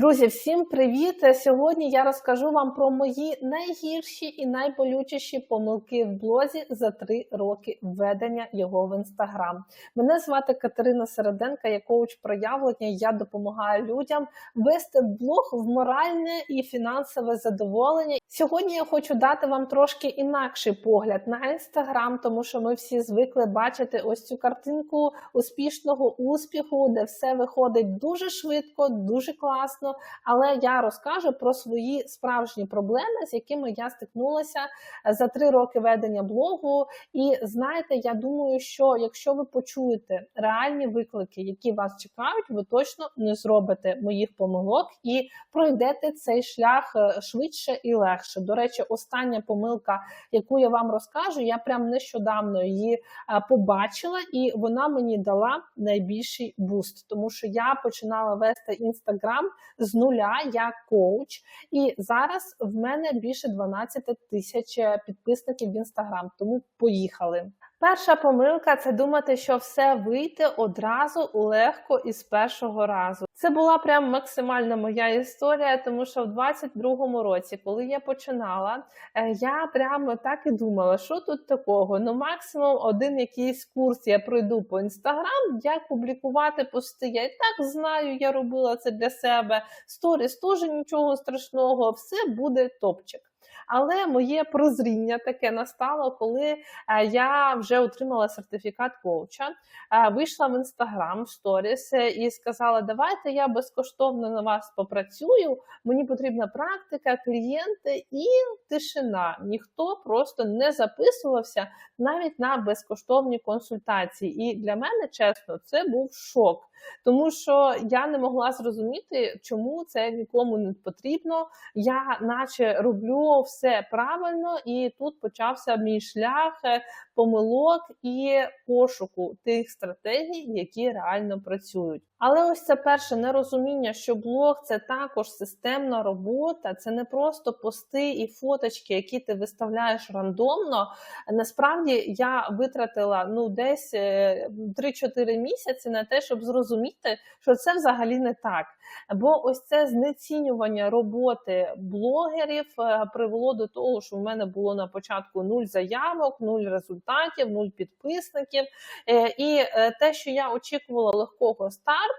Друзі, всім привіт! Сьогодні я розкажу вам про мої найгірші і найболючіші помилки в блозі за три роки введення його в інстаграм. Мене звати Катерина Середенка, я коуч проявлення. Я допомагаю людям вести блог в моральне і фінансове задоволення. Сьогодні я хочу дати вам трошки інакший погляд на інстаграм, тому що ми всі звикли бачити ось цю картинку успішного успіху, де все виходить дуже швидко, дуже класно. Але я розкажу про свої справжні проблеми, з якими я стикнулася за три роки ведення блогу. І знаєте, я думаю, що якщо ви почуєте реальні виклики, які вас чекають, ви точно не зробите моїх помилок і пройдете цей шлях е, швидше і легше. До речі, остання помилка, яку я вам розкажу, я прям нещодавно її е, побачила, і вона мені дала найбільший буст, тому що я починала вести інстаграм з нуля я коуч, і зараз в мене більше 12 тисяч підписників в інстаграм. Тому поїхали. Перша помилка це думати, що все вийде одразу легко і з першого разу. Це була прям максимальна моя історія, тому що в 22-му році, коли я починала, е, я прямо так і думала, що тут такого. Ну, максимум один якийсь курс я пройду по інстаграм, як публікувати пости. Я і так знаю, я робила це для себе. Сторіс теж нічого страшного, все буде топчик. Але моє прозріння таке настало, коли е, я вже отримала сертифікат коуча, е, вийшла в інстаграм сторіс е, і сказала: Давайте я безкоштовно на вас попрацюю. Мені потрібна практика, клієнти і тишина. Ніхто просто не записувався навіть на безкоштовні консультації. І для мене чесно, це був шок. Тому що я не могла зрозуміти, чому це нікому не потрібно. Я, наче, роблю все правильно, і тут почався мій шлях е, помилок і пошуку тих стратегій, які реально працюють. Але ось це перше нерозуміння, що блог це також системна робота, це не просто пости і фоточки, які ти виставляєш рандомно. Насправді я витратила ну десь 3-4 місяці на те, щоб зрозуміти, що це взагалі не так. Бо ось це знецінювання роботи блогерів е, привело до того, що в мене було на початку нуль заявок, нуль результатів, нуль підписників. Е, і е, те, що я очікувала легкого старту,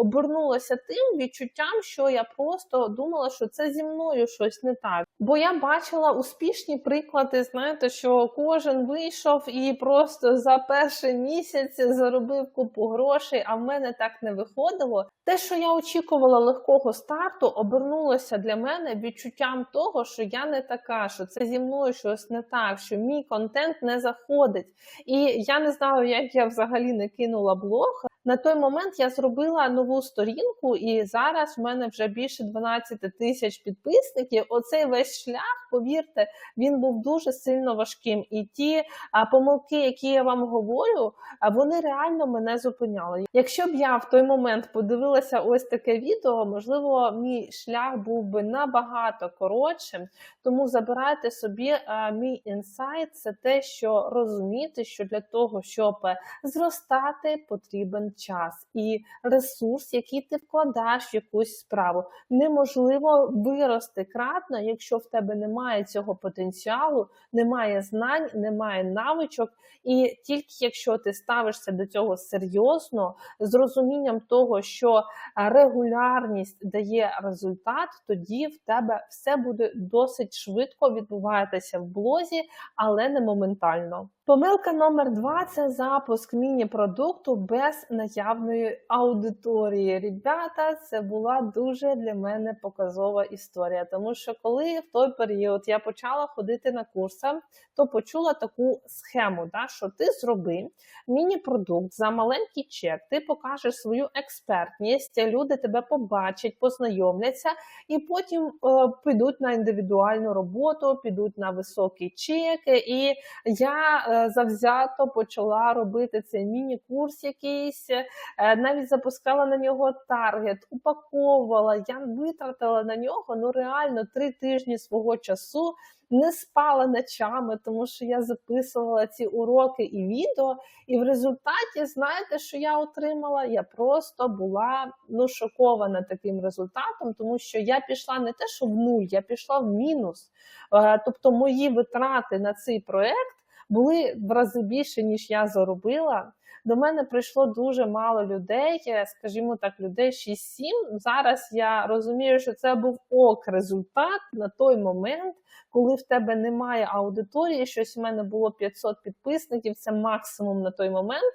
обернулося тим відчуттям, що я просто думала, що це зі мною щось не так. Бо я бачила успішні приклади, знаєте, що кожен вийшов і просто за перший місяць заробив купу грошей, а в мене так не виходило. Те, що я очікувала легкого старту, обернулося для мене відчуттям того, що я не така, що це зі мною щось не так, що мій контент не заходить. І я не знаю, як я взагалі не кинула блог. На той момент я зробила нову сторінку, і зараз в мене вже більше 12 тисяч підписників. Оцей весь шлях, повірте, він був дуже сильно важким. І ті помилки, які я вам говорю, вони реально мене зупиняли. Якщо б я в той момент подивилася ось таке відео, можливо, мій шлях був би набагато коротшим. Тому забирайте собі мій інсайт, це те, що розуміти, що для того, щоб зростати, потрібен час і ресурс, який ти вкладаєш в якусь справу. Неможливо вирости кратно, якщо в тебе немає цього потенціалу, немає знань, немає навичок. І тільки якщо ти ставишся до цього серйозно, з розумінням того, що регулярність дає результат, тоді в тебе все буде досить швидко відбуватися в блозі, але не моментально. Помилка номер два це запуск міні-продукту без наявної аудиторії. Ребята, це була дуже для мене показова історія. Тому що коли в той період я почала ходити на курси, то почула таку схему, да, що ти зроби міні-продукт за маленький чек, ти покажеш свою експертність, люди тебе побачать, познайомляться, і потім е, підуть на індивідуальну роботу, підуть на високі чеки. І я е, завзято почала робити цей міні-курс якийсь, навіть запускала на нього таргет, упаковувала. Я витратила на нього ну реально три тижні свого часу. Не спала ночами, тому що я записувала ці уроки і відео. І в результаті, знаєте, що я отримала? Я просто була ну шокована таким результатом, тому що я пішла не те, що в нуль, я пішла в мінус. Е, Тобто, мої витрати на цей проект були в рази більше, ніж я заробила. До мене прийшло дуже мало людей, е, скажімо так, людей 6-7. Зараз я розумію, що це був ок результат на той момент, коли в тебе немає аудиторії. Щось у мене було 500 підписників, це максимум на той момент.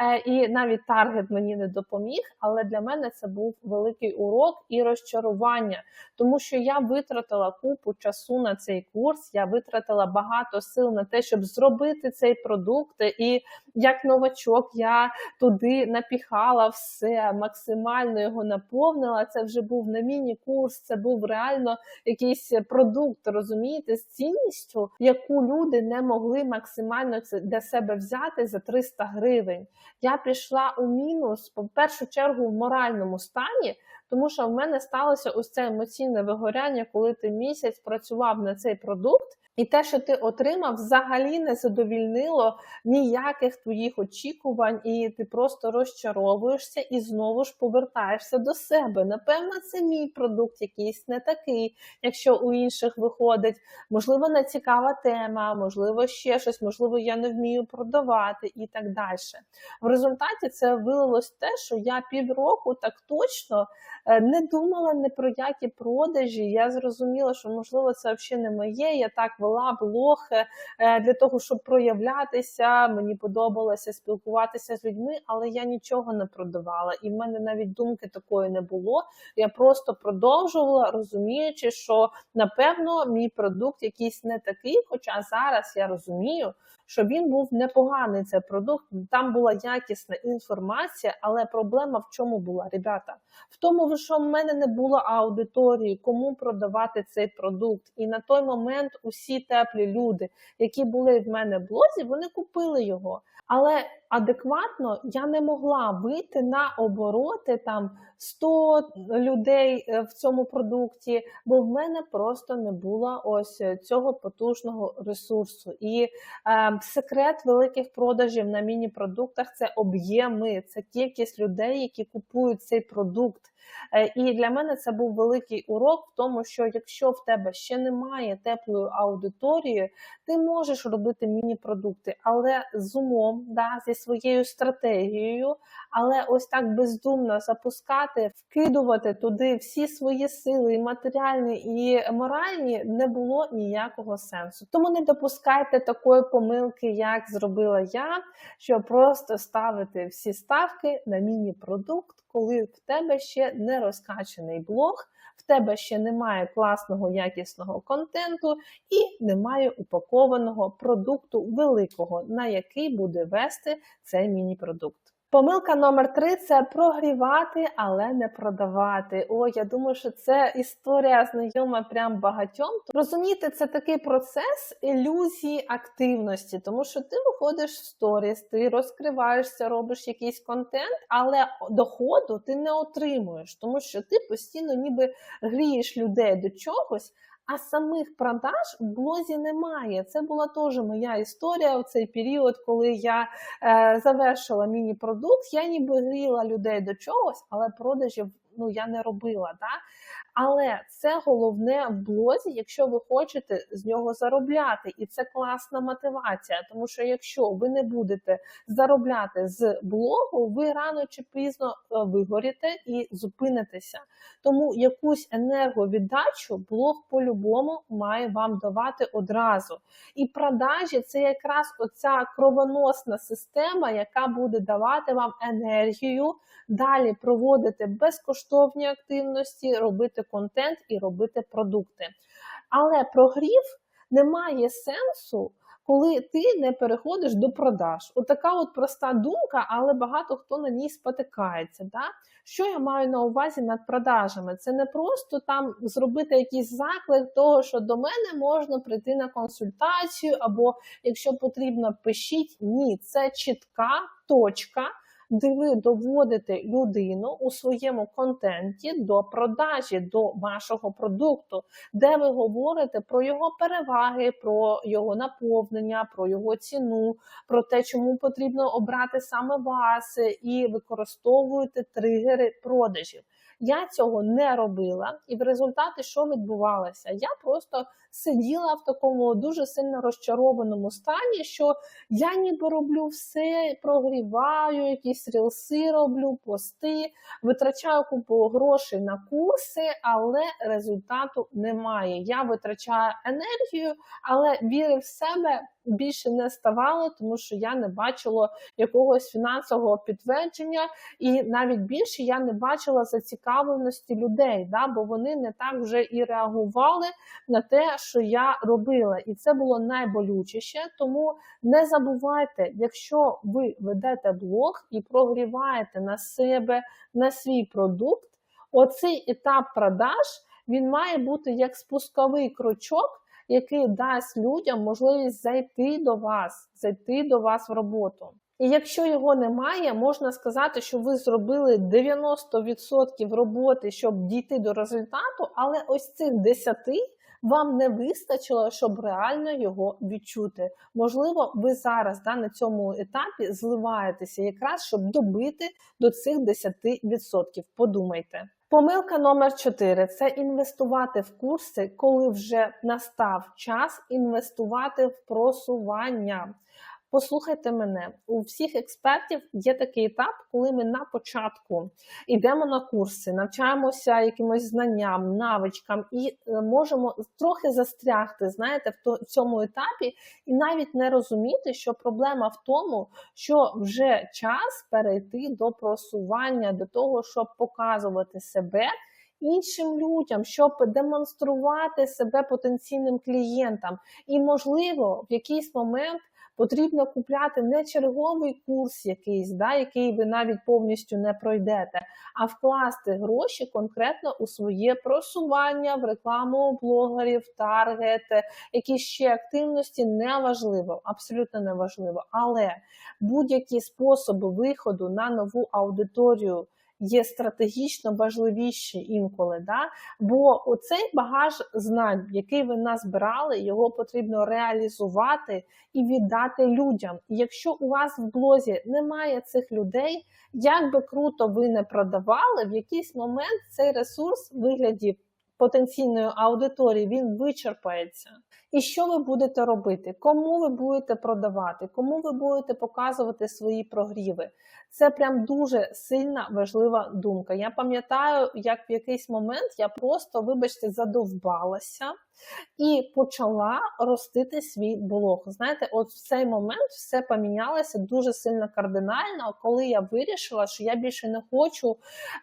Е, І навіть таргет мені не допоміг. Але для мене це був великий урок і розчарування, тому що я витратила купу часу на цей курс. Я витратила багато сил на те, щоб зробити цей продукт. І як новачок я туди напіхала все, максимально його наповнила. Це вже був не міні-курс, це був реально якийсь продукт, розумієте, з цінністю, яку люди не могли максимально це для себе взяти за 300 гривень. Я пішла у мінус, по першу чергу, в моральному стані. Тому що в мене сталося ось це емоційне вигоряння, коли ти місяць працював на цей продукт, і те, що ти отримав, взагалі не задовільнило ніяких твоїх очікувань, і ти просто розчаровуєшся і знову ж повертаєшся до себе. Напевно, це мій продукт якийсь не такий, якщо у інших виходить. Можливо, не цікава тема, можливо, ще щось, можливо, я не вмію продавати і так далі. В результаті це вилилось те, що я півроку так точно е, не думала ні про які продажі. Я зрозуміла, що можливо це взагалі не моє. Я так вела блог е, для того, щоб проявлятися. Мені подобалося спілкуватися з людьми, але я нічого не продавала. І в мене навіть думки такої не було. Я просто продовжувала, розуміючи, що напевно мій продукт якийсь не такий. Хоча зараз я розумію, що він був непоганий цей продукт. Там була якісна інформація, але проблема в чому була, ребята? В тому, що в мене не було аудиторії, кому продавати цей продукт. І на той момент усі теплі люди, які були в мене в блозі, вони купили його. Але адекватно я не могла вийти на обороти там 100 людей е, в цьому продукті, бо в мене просто не було ось цього потужного ресурсу. І е, секрет великих продажів на міні-продуктах це об'єми, це кількість людей, які купують цей продукт. Е, І для мене це був великий урок в тому, що якщо в тебе ще немає теплої аудиторії, ти можеш робити міні-продукти, але з умом, да, зі своєю стратегією, але ось так бездумно запускати, вкидувати туди всі свої сили, і матеріальні і моральні, не було ніякого сенсу. Тому не допускайте такої помилки, як зробила я, що просто ставити всі ставки на міні-продукт, коли в тебе ще не розкачаний блог. В тебе ще немає класного якісного контенту і немає упакованого продукту великого, на який буде вести цей міні-продукт. Помилка номер три це прогрівати, але не продавати. О, я думаю, що це історія знайома прям багатьом. Розумієте, це такий процес ілюзії активності, тому що ти виходиш в сторіс, ти розкриваєшся, робиш якийсь контент, але доходу ти не отримуєш, тому що ти постійно ніби грієш людей до чогось. А самих продаж в блозі немає. Це була теж моя історія в цей період, коли я е, завершила міні-продукт. Я ніби гріла людей до чогось, але продажів ну я не робила. Да? Але це головне в блозі, якщо ви хочете з нього заробляти, і це класна мотивація. Тому що якщо ви не будете заробляти з блогу, ви рано чи пізно е, вигоріте і зупинитеся. Тому якусь енерговіддачу блог по-любому має вам давати одразу. І продажі це якраз оця кровоносна система, яка буде давати вам енергію, далі проводити безкоштовні активності, робити контент і робити продукти. Але прогрів не має сенсу. Коли ти не переходиш до продаж, отака от проста думка, але багато хто на ній спотикається. Да? Що я маю на увазі над продажами? Це не просто там зробити якийсь заклик того, що до мене можна прийти на консультацію, або якщо потрібно, пишіть. Ні, це чітка точка ви доводите людину у своєму контенті до продажі, до вашого продукту, де ви говорите про його переваги, про його наповнення, про його ціну, про те, чому потрібно обрати саме вас, і використовуєте тригери продажів. Я цього не робила, і в результаті що відбувалося? Я просто сиділа в такому дуже сильно розчарованому стані, що я ніби роблю все, прогріваю, якісь рілси роблю, пости, витрачаю купу грошей на курси, але результату немає. Я витрачаю енергію, але віри в себе більше не ставало, тому що я не бачила якогось фінансового підтвердження, і навіть більше я не бачила зацікавленості людей, да, бо вони не так вже і реагували на те, що я робила. І це було найболючіше. Тому не забувайте, якщо ви ведете блог і прогріваєте на себе, на свій продукт, оцей етап продаж він має бути як спусковий крючок який дасть людям можливість зайти до вас, зайти до вас в роботу. І якщо його немає, можна сказати, що ви зробили 90% роботи, щоб дійти до результату, але ось цих 10% вам не вистачило, щоб реально його відчути. Можливо, ви зараз да, на цьому етапі зливаєтеся якраз, щоб добити до цих 10%. Подумайте. Помилка номер 4 це інвестувати в курси, коли вже настав час інвестувати в просування. Послухайте мене, у всіх експертів є такий етап, коли ми на початку йдемо на курси, навчаємося якимось знанням, навичкам і е, можемо трохи застрягти, знаєте, в цьому етапі, і навіть не розуміти, що проблема в тому, що вже час перейти до просування, до того, щоб показувати себе. Іншим людям, щоб демонструвати себе потенційним клієнтам, і можливо в якийсь момент Потрібно купляти не черговий курс якийсь, да, який ви навіть повністю не пройдете, а вкласти гроші конкретно у своє просування в рекламу блогерів, таргет, якісь ще активності неважливо, абсолютно неважливо. Але будь-які способи виходу на нову аудиторію є стратегічно важливіші інколи. Да? Бо оцей багаж знань, який ви назбирали, його потрібно реалізувати і віддати людям. Якщо у вас в блозі немає цих людей, як би круто ви не продавали, в якийсь момент цей ресурс вигляді потенційної аудиторії він вичерпається. І що ви будете робити? Кому ви будете продавати, кому ви будете показувати свої прогріви? Це прям дуже сильна важлива думка. Я пам'ятаю, як в якийсь момент я просто, вибачте, задовбалася і почала ростити свій блог. Знаєте, от в цей момент все помінялося дуже сильно кардинально, коли я вирішила, що я більше не хочу,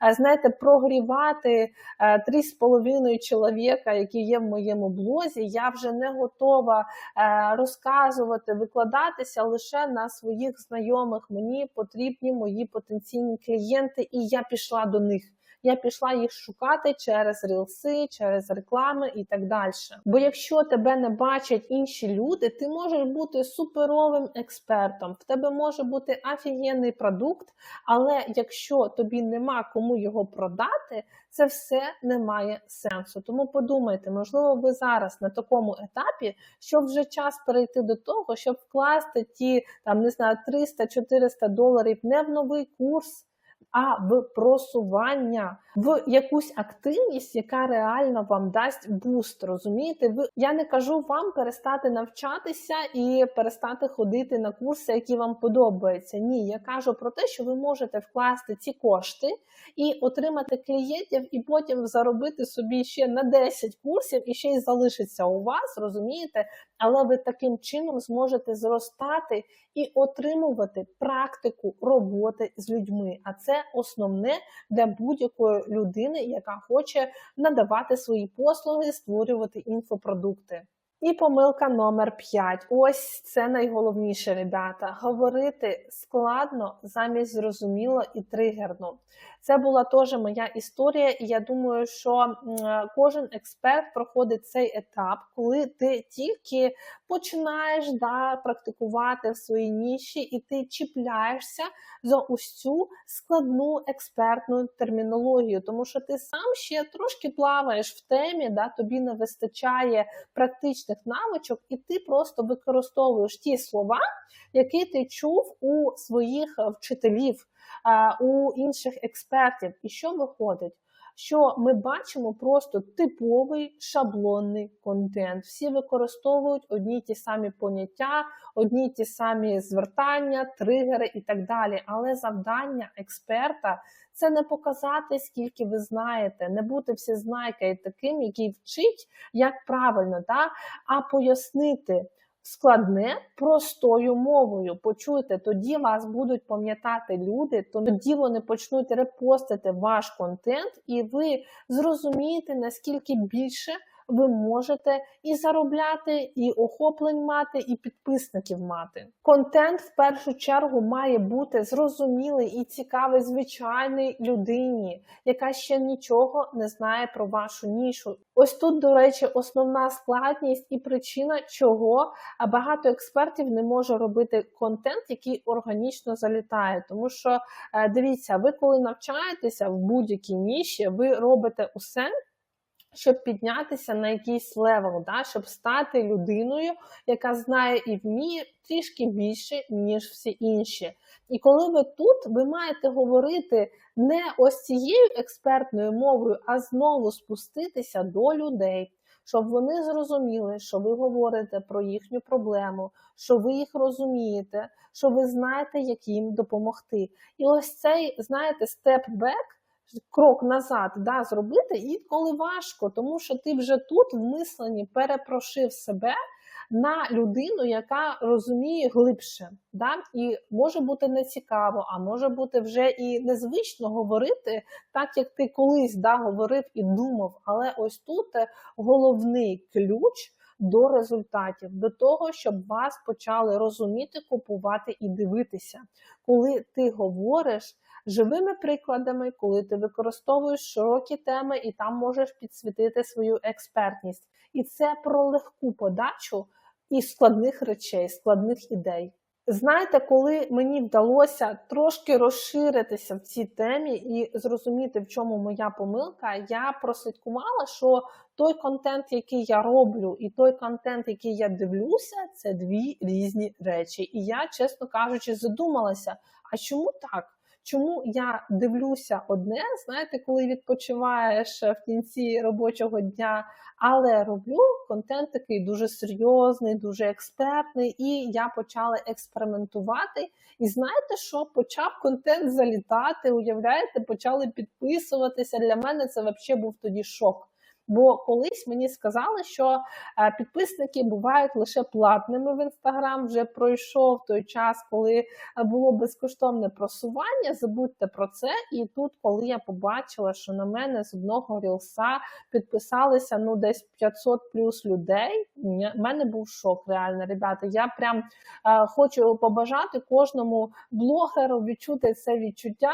е, знаєте, прогрівати 3,5 е, чоловіка, які є в моєму блозі. Я вже не готова е, розказувати, викладатися лише на своїх знайомих. Мені потрібні мої потенційні клієнти, і я пішла до них я пішла їх шукати через рілси, через реклами і так далі. Бо якщо тебе не бачать інші люди, ти можеш бути суперовим експертом. В тебе може бути офігенний продукт, але якщо тобі нема кому його продати, це все не має сенсу. Тому подумайте, можливо, ви зараз на такому етапі, що вже час перейти до того, щоб вкласти ті там не знаю 300-400 доларів не в новий курс а в просування, в якусь активність, яка реально вам дасть буст. Розумієте? Ви я не кажу вам перестати навчатися і перестати ходити на курси, які вам подобаються. Ні, я кажу про те, що ви можете вкласти ці кошти і отримати клієнтів, і потім заробити собі ще на 10 курсів і ще й залишиться у вас, розумієте? Але ви таким чином зможете зростати і отримувати практику роботи з людьми. А це основне для будь-якої людини, яка хоче надавати свої послуги, створювати інфопродукти. І помилка номер 5. Ось це найголовніше, ребята. Говорити складно замість зрозуміло і тригерно. Це була теж моя історія, і я думаю, що кожен експерт проходить цей етап, коли ти тільки починаєш да, практикувати в своїй ніші, і ти чіпляєшся за цю складну експертну термінологію, тому що ти сам ще трошки плаваєш в темі, да, тобі не вистачає практичних навичок, і ти просто використовуєш ті слова, які ти чув у своїх е, вчителів, у інших експертів. І що виходить? Що ми бачимо просто типовий шаблонний контент. Всі використовують одні ті самі поняття, одні ті самі звертання, тригери і так далі. Але завдання експерта це не показати, скільки ви знаєте, не бути всезнайкою таким, який вчить, як правильно, да? а пояснити складне простою мовою. Почуйте, тоді вас будуть пам'ятати люди, тоді вони почнуть репостити ваш контент, і ви зрозумієте, наскільки більше. Ви можете і заробляти, і охоплень мати, і підписників мати. Контент в першу чергу має бути зрозумілий і цікавий звичайній людині, яка ще нічого не знає про вашу нішу. Ось тут, до речі, основна складність і причина, чого багато експертів не може робити контент, який органічно залітає. Тому що е, дивіться, ви коли навчаєтеся в будь-якій ніші, ви робите усе щоб піднятися на якийсь левел, да, щоб стати людиною, яка знає і вміє трішки більше, ніж всі інші. І коли ви тут, ви маєте говорити не ось цією експертною мовою, а знову спуститися до людей. Щоб вони зрозуміли, що ви говорите про їхню проблему, що ви їх розумієте, що ви знаєте, як їм допомогти. І ось цей, знаєте, степ-бек, крок назад да, зробити, інколи важко, тому що ти вже тут в мисленні перепрошив себе на людину, яка розуміє глибше. Да? І може бути нецікаво, а може бути вже і незвично говорити, так як ти колись да, говорив і думав. Але ось тут головний ключ. До результатів, до того, щоб вас почали розуміти, купувати і дивитися. Коли ти говориш, живими прикладами, коли ти використовуєш широкі теми і там можеш підсвітити свою експертність. І це про легку подачу і складних речей, складних ідей. Знаєте, коли мені вдалося трошки розширитися в цій темі і зрозуміти, в чому моя помилка, я прослідкувала, що той контент, який я роблю, і той контент, який я дивлюся, це дві різні речі. І я, чесно кажучи, задумалася: а чому так? Чому я дивлюся одне, знаєте, коли відпочиваєш в кінці робочого дня, але роблю контент такий дуже серйозний, дуже експертний, і я почала експериментувати. І знаєте, що почав контент залітати? Уявляєте, почали підписуватися. Для мене це взагалі був тоді шок. Бо колись мені сказали, що е, підписники бувають лише платними в інстаграм. Вже пройшов той час, коли е, було безкоштовне просування. Забудьте про це. І тут, коли я побачила, що на мене з одного рілса підписалися ну десь 500 плюс людей. в мене був шок. Реально, ребята. Я прям е, хочу побажати кожному блогеру відчути це відчуття.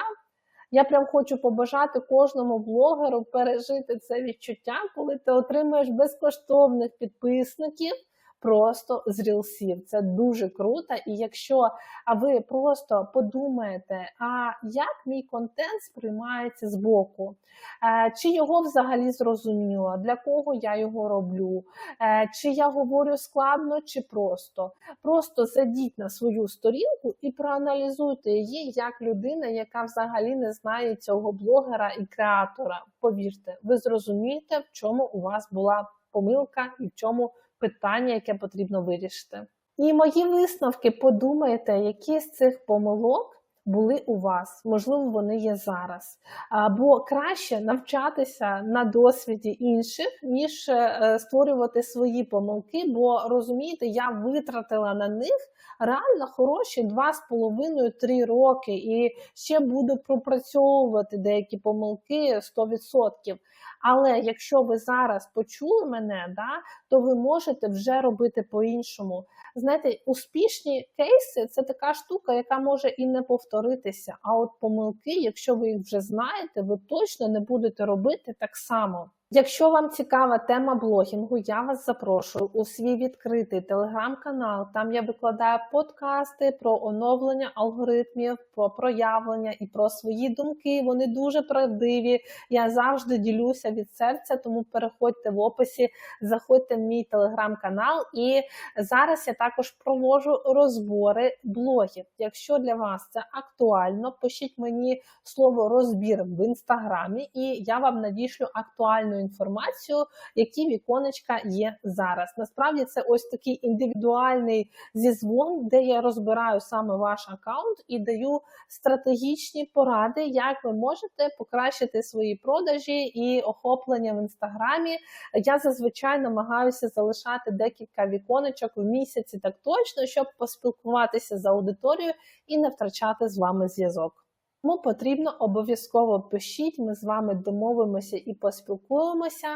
Я прям хочу побажати кожному блогеру пережити це відчуття, коли ти отримуєш безкоштовних підписників просто з рілсів. Це дуже круто. І якщо ви просто подумаєте, а як мій контент сприймається з боку, е, чи його взагалі зрозуміло, для кого я його роблю, е, чи я говорю складно, чи просто. Просто зайдіть на свою сторінку і проаналізуйте її як людина, яка взагалі не знає цього блогера і креатора. Повірте, ви зрозумієте, в чому у вас була помилка і в чому питання, яке потрібно вирішити. І мої висновки подумайте, які з цих помилок. Були у вас, можливо, вони є зараз. Або краще навчатися на досвіді інших, ніж е, створювати свої помилки. Бо розумієте, я витратила на них реально хороші 2,5-3 роки, і ще буду пропрацьовувати деякі помилки 100%. Але якщо ви зараз почули мене, да, то ви можете вже робити по-іншому. Знаєте, успішні кейси це така штука, яка може і не повторитися. А от помилки, якщо ви їх вже знаєте, ви точно не будете робити так само. Якщо вам цікава тема блогінгу, я вас запрошую у свій відкритий телеграм-канал. Там я викладаю подкасти про оновлення алгоритмів, про проявлення і про свої думки. Вони дуже правдиві. Я завжди ділюся від серця, тому переходьте в описі, заходьте в мій телеграм-канал. І зараз я також проводжу розбори блогів. Якщо для вас це актуально, пишіть мені слово розбір в інстаграмі, і я вам надішлю актуальну інформацію, які віконечка є зараз. Насправді це ось такий індивідуальний зізвон, де я розбираю саме ваш аккаунт і даю стратегічні поради, як ви можете покращити свої продажі і охоплення в інстаграмі. Я зазвичай намагаюся залишати декілька віконечок в місяці так точно, щоб поспілкуватися з аудиторією і не втрачати з вами зв'язок. Тому потрібно обов'язково пишіть, ми з вами домовимося і поспілкуємося.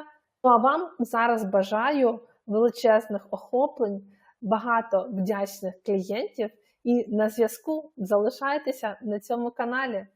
Ну а вам зараз бажаю величезних охоплень, багато вдячних клієнтів і на зв'язку залишайтеся на цьому каналі.